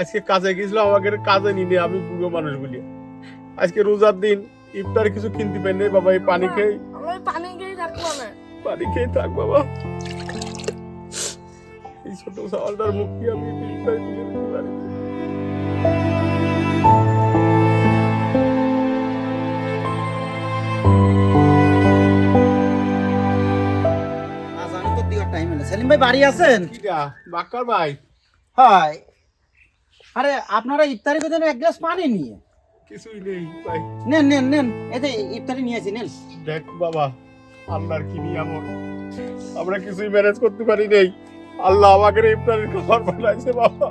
আজকে কাজে গেছিলাম আমাকে কাজে নিয়ে আমি বুড়ো মানুষগুলি আজকে রোজার দিন ইফতার কিছু কিনতে পারি নাই বাবা এই পানি খেয়ে পানি খেয়ে থাকব না। পানি খেয়ে থাক বাবা। এই ছোট সওয়ালটার মুখ কি আমি ইফতার তুলে দিতে পারি না। আজানে তো দিওয়ার টাইম সেলিম ভাই বাড়ি আছেন? কিরা বাক্কার ভাই। হয়। আরে আপনারা ইফতারি করতে এক গ্লাস পানি নিয়ে। কিছুই নেই ভাই নেন নেন নেন। যে ইফতারি নিয়ে আসি নেন। দেখ বাবা আল্লাহর কি নিয়ামত? আমরা কিছুই ম্যানেজ করতে পারি নেই। আল্লাহ আমাকে ইফতারির খাবার বানাইছে বাবা।